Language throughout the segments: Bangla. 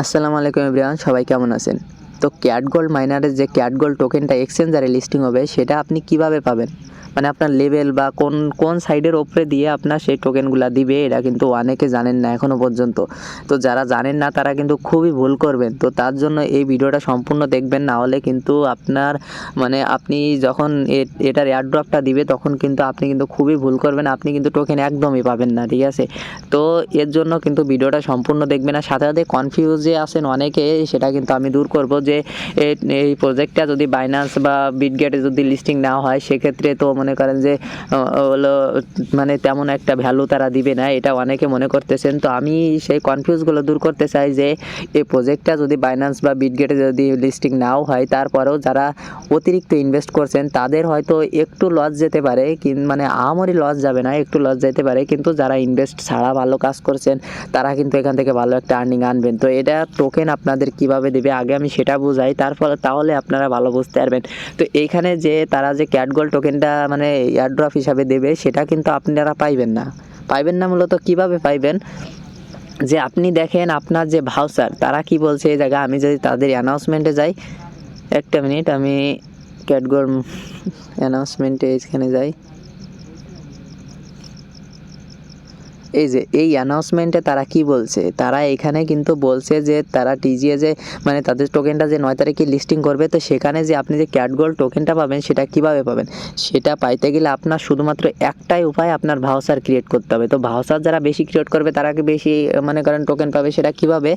আসসালামু আলাইকুম ইব্রাহিম সবাই কেমন আছেন? তো ক্যাট গোল্ড মাইনারের যে ক্যাট গোল্ড টোকেনটা এক্সচেঞ্জারে লিস্টিং হবে, সেটা আপনি কীভাবে পাবেন? মানে আপনার লেভেল বা কোন কোন সাইডের ওপরে দিয়ে আপনার সেই টোকেনগুলো দিবে এটা কিন্তু অনেকে জানেন না এখনও পর্যন্ত। তো যারা জানেন না, তারা কিন্তু খুবই ভুল করবেন। তো তার জন্য এই ভিডিওটা সম্পূর্ণ দেখবেন, না হলে কিন্তু আপনার মানে আপনি যখন এটার এয়ারড্রপটা দিবে, তখন কিন্তু আপনি কিন্তু খুবই ভুল করবেন। আপনি কিন্তু টোকেন একদমই পাবেন না, ঠিক আছে? তো এর জন্য কিন্তু ভিডিওটা সম্পূর্ণ দেখবেন। আর সাথে সাথে কনফিউজে আছেন অনেকে, সেটা কিন্তু আমি দূর করব যে এই প্রজেক্টটা যদি বাইন্যান্স বা বিটগেটে যদি লিস্টিং না হয়, সেক্ষেত্রে তো মনে করেন যে হলো মানে তেমন একটা ভ্যালু তারা দিবে না, এটা অনেকে মনে করতেছেন। তো আমি সেই কনফিউজগুলো দূর করতে চাই যে, এই প্রজেক্টটা যদি বাইন্যান্স বা বিটগেটে যদি লিস্টিং নাও হয়, তারপরেও যারা অতিরিক্ত ইনভেস্ট করছেন, তাদের হয়তো একটু লস যেতে পারে, কিন- মানে আমারই লস যাবে না, একটু লস যেতে পারে। কিন্তু যারা ইনভেস্ট ছাড়া ভালো কাজ করছেন, তারা কিন্তু এখান থেকে ভালো একটা আর্নিং আনবেন। তো এটা টোকেন আপনাদের কীভাবে দেবে, আগে আমি সেটা বুঝাই, তারপর, তাহলে আপনারা ভালো বুঝতে পারবেন। তো এইখানে যে তারা যে ক্যাটগোল টোকেনটা মানে এয়ারড্রপ হিসাবে দেবে, সেটা কিন্তু আপনারা পাইবেন না। পাইবেন না মূলত কীভাবে পাইবেন? যে আপনি দেখেন আপনার যে ভাউচার, তারা কি বলছে, এই জায়গায় আমি যদি তাদের অ্যানাউন্সমেন্টে যাই, একটা মিনিট আমি ক্যাটগর অ্যানাউন্সমেন্টে এখানে যাই। এই যে, এই অ্যানাউন্সমেন্টে তারা কি বলছে? তারা এখানে কিন্তু বলছে যে, তারা টিজিএ যে মানে তাদের টোকেনটা যে নয় তারিখে লিস্টিং করবে, তো সেখানে যে আপনি যে ক্যাটগোল টোকেনটা পাবেন, সেটা কীভাবে পাবেন? সেটা পাইতে গেলে আপনার শুধুমাত্র একটাই উপায় আপনার ভাউচার ক্রিয়েট করতে হবে। তো ভাউচার যারা বেশি ক্রিয়েট করবে, তারা বেশি, মনে করেন টোকেন পাবে সেটা কীভাবে?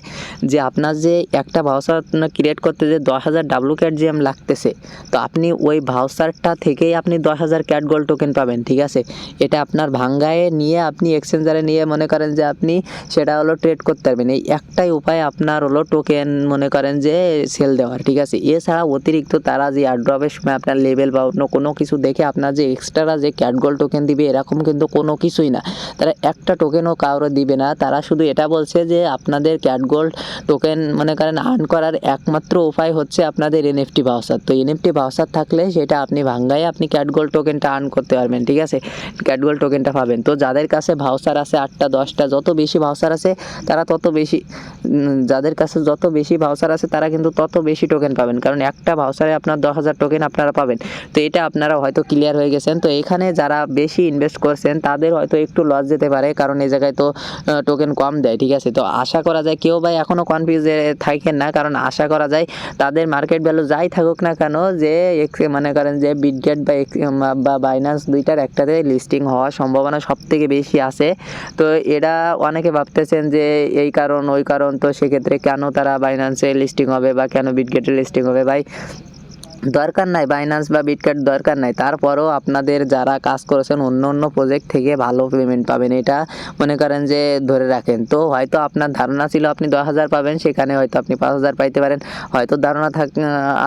যে আপনার যে একটা ভাউচার ক্রিয়েট করতে যে দশ হাজার ডাব্লু ক্যাট জিএম লাগতেছে, তো আপনি ওই ভাউচারটা থেকেই আপনি দশ হাজার ক্যাটগোল টোকেন পাবেন, ঠিক আছে? এটা আপনার ভাঙ্গায় নিয়ে আপনি এক্সচেঞ্জারে নিয়ে মনে করেন যে আপনি সেটা হলো ট্রেড করতে পারবেন। এই একটাই উপায় আপনার হলো টোকেন মনে করেন যে সেল দেওয়ার, ঠিক আছে? এছাড়া অতিরিক্ত তারা যে এয়ারড্রপের সময় আপনার লেভেল বা অন্য কোনো কিছু দেখে আপনার যে এক্সট্রা যে ক্যাটগোল টোকেন দিবে, এরকম কিন্তু কোনো কিছুই না। তারা একটা টোকেনও কারও দিবে না। তারা শুধু এটা বলছে যে আপনাদের ক্যাটগোল্ড টোকেন মনে করেন আর্ন করার একমাত্র উপায় হচ্ছে আপনাদের এনএফটি ভাউচার তো এনএফটি ভাউচার থাকলে সেটা আপনি ভাঙ্গায় আপনি ক্যাটগোল্ড টোকেনটা আর্ন করতে পারবেন, ঠিক আছে? ক্যাটগোল্ড টোকেনটা পাবেন। তো যাদের কাছে ভাউচার আছে আটটা, দশটা, যত বেশি ভাউচার আছে, তারা তত বেশি যাদের কাছে যত বেশি ভাউচার আছে, তারা কিন্তু তত বেশি টোকেন পাবেন। কারণ একটা ভাউচারে আপনার দশ হাজার টোকেন আপনারা পাবেন। তো এটা আপনারা হয়তো ক্লিয়ার হয়ে গেছেন। তো এখানে যারা বেশি ইনভেস্ট করছেন, তাদের হয়তো একটু লস যেতে পারে, কারণ এই জায়গায় তো টোকেন কম দেয়, ঠিক আছে? তো আশা করা যায়, কেউ ভাই এখনও কনফিউজে থাকেন না, কারণ আশা করা যায়, তাদের মার্কেট ভ্যালু যাই থাকুক না কেন, যে মনে করেন যে বিটগেট বা বা বাইন্যান্স দুইটার একটাতে লিস্টিং হওয়ার সম্ভাবনা সব থেকে বেশি আছে। তো এরা অনেকে ভাবতেছেন যে এই কারণ, ওই কারণ, তো সেক্ষেত্রে কেন তারা বাইন্যান্সে লিস্টিং হবে বা কেন বিটগেটে লিস্টিং হবে? ভাই দরকার নাই বাইন্যান্স বা বিটকার্ড দরকার নাই। তারপরেও আপনাদের যারা কাজ করেছেন, অন্য অন্য প্রজেক্ট থেকে ভালো পেমেন্ট পাবেন। এটা মনে করেন যে ধরে রাখেন। তো হয়তো আপনার ধারণা ছিল আপনি দশ হাজার পাবেন, সেখানে হয়তো আপনি পাঁচ হাজার পাইতে পারেন। হয়তো ধারণা থাক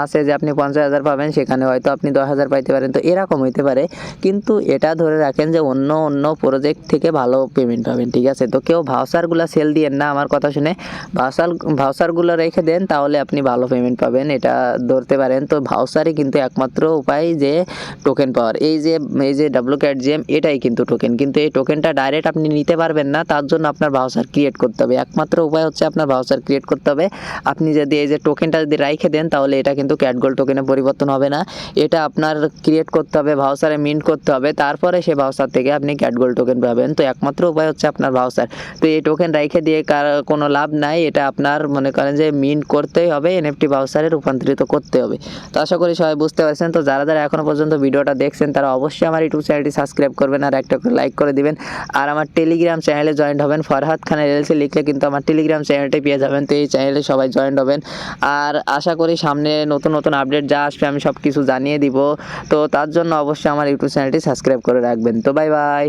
আছে যে আপনি পঞ্চাশ হাজার পাবেন, সেখানে হয়তো আপনি দশ হাজার পাইতে পারেন। তো এরকম হইতে পারে। কিন্তু এটা ধরে রাখেন যে অন্য অন্য প্রজেক্ট থেকে ভালো পেমেন্ট পাবেন, ঠিক আছে? তো কেউ ভাউচারগুলো সেল দিয়েন না আমার কথা শুনে। ভাউচার ভাউচারগুলো রেখে দেন, তাহলে আপনি ভালো পেমেন্ট পাবেন। এটা ধরতে পারেন। তো ভাউচারই কিন্তু একমাত্র উপায় যে টোকেন পাওয়ার এই যে এই যে ডাব্লু ক্যাট জিএম এটাই কিন্তু টোকেন কিন্তু এই টোকেনটা ডাইরেক্ট আপনি নিতে পারবেন না, তার জন্য আপনার ভাউচার ক্রিয়েট করতে হবে। একমাত্র উপায় হচ্ছে আপনার ভাউচার ক্রিয়েট করতে হবে। আপনি যদি এই যে টোকেনটা যদি রাইখে দেন, তাহলে এটা কিন্তু ক্যাটগোল টোকেনে পরিবর্তন হবে না। এটা আপনার ক্রিয়েট করতে হবে ভাউচারে মিন্ট করতে হবে। তারপরে সেই ভাউচার থেকে আপনি ক্যাটগোল টোকেন পাবেন। তো একমাত্র উপায় হচ্ছে আপনার ভাউচার তো এই টোকেন রাইখে দিয়ে কার, কোনো লাভ নাই। এটা আপনার মনে করেন যে মিন্ট করতেই হবে এনএফটি ভাউচারে রূপান্তরিত করতে হবে। তো আশা করি সবাই বুঝতে পারছেন। তো যারা যারা এখনও পর্যন্ত ভিডিওটা দেখছেন, তারা অবশ্যই আমার ইউটিউব চ্যানেলটি সাবস্ক্রাইব করবেন আর একটা করে লাইক করে দিবেন। আর আমার টেলিগ্রাম চ্যানেলে জয়েন্ট হবেন ফরহাদ খান এলএলসি, লিখলে কিন্তু আমার টেলিগ্রাম চ্যানেলটি পেয়ে যাবেন। তো এই চ্যানেলে সবাই জয়েন্ট হবেন। আর আশা করি সামনে নতুন নতুন আপডেট যা আসবে আমি সব কিছু জানিয়ে দিব। তো তার জন্য অবশ্যই আমার ইউটিউব চ্যানেলটি সাবস্ক্রাইব করে রাখবেন। তো বাই বাই।